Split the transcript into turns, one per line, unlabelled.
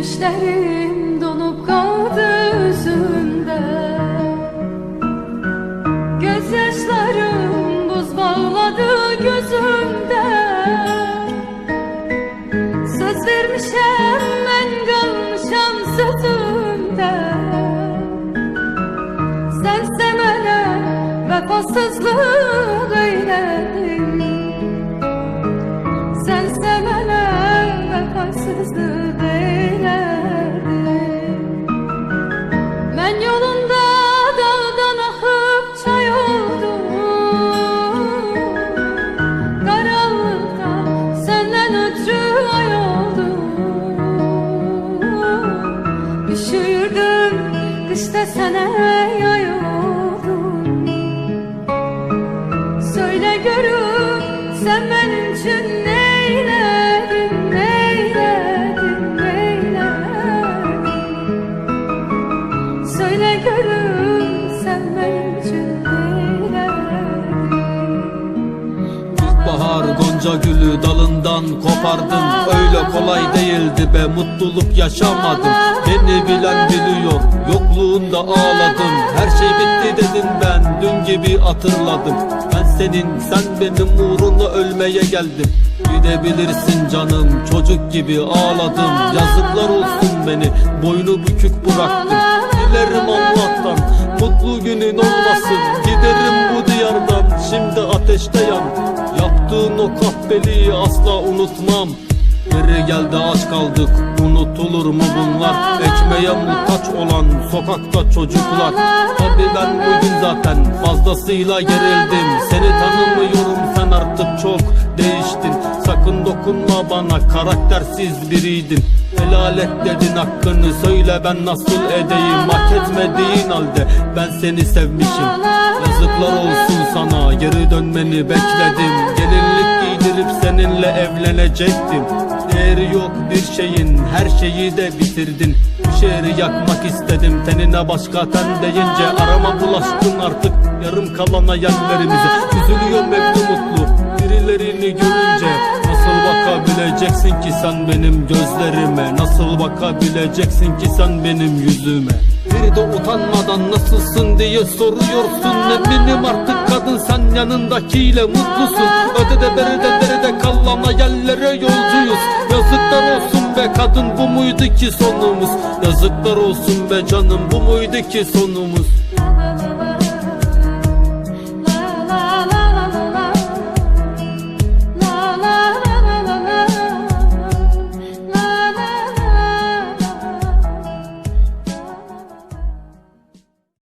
Gülüşlerim donup kaldı yüzümde. Gözyaşlarım buz bağladı gözümde. Söz vermişem ben kalmışam sözümde. Sense mənə vəfasızlıq eyledin qışda sənə yay oldum. Söyle görüm sen benim için neyledin, neyledin, neyledin? Söyle görüm sen benim için neyledin
gonca gülü dalından kopardım Öyle kolay değildi be mutluluk yaşamadım. Beni bilen biliyor yokluğunda ağladım. Her şey bitti dedim ben dün gibi hatırladım. Ben senin sen benim uğruna ölmeye geldim. Gidebilirsin canım çocuk gibi ağladım. Yazıklar olsun beni boynu bükük bıraktım. Dilerim Allah'tan mutlu günün olmasın. Giderim bu diyardan şimdi ateşte yan Yaptığın o kahpeliği asla unutmam. Geri geldi aç kaldık. Unutulur mu bunlar? Ekmeğe muhtaç olan sokakta çocuklar. Tabi ben bugün zaten fazlasıyla gerildim. Seni tanımıyorum sen artık çok değiştin. Sakın dokunma bana karaktersiz biriydin. Helal et dedin hakkını söyle ben nasıl edeyim? Hak etmediğin halde ben seni sevmişim. Yazıklar olsun sana geri dönmeni bekledim seninle evlenecektim. Değeri yok bir şeyin her şeyi de bitirdin. Şehri yakmak istedim tenine başka ten deyince Arama bulaştın artık. Yarım kalan hayallerimize Üzülüyorum evde sen benim gözlerime Nasıl bakabileceksin ki sen benim yüzüme? Bir de utanmadan nasılsın diye soruyorsun. Eminim artık kadın sen yanındakiyle mutlusun. Ödede berede derede kalan hayallere yolcuyuz. Yazıklar olsun be kadın bu muydu ki sonumuz? Yazıklar olsun be canım bu muydu ki sonumuz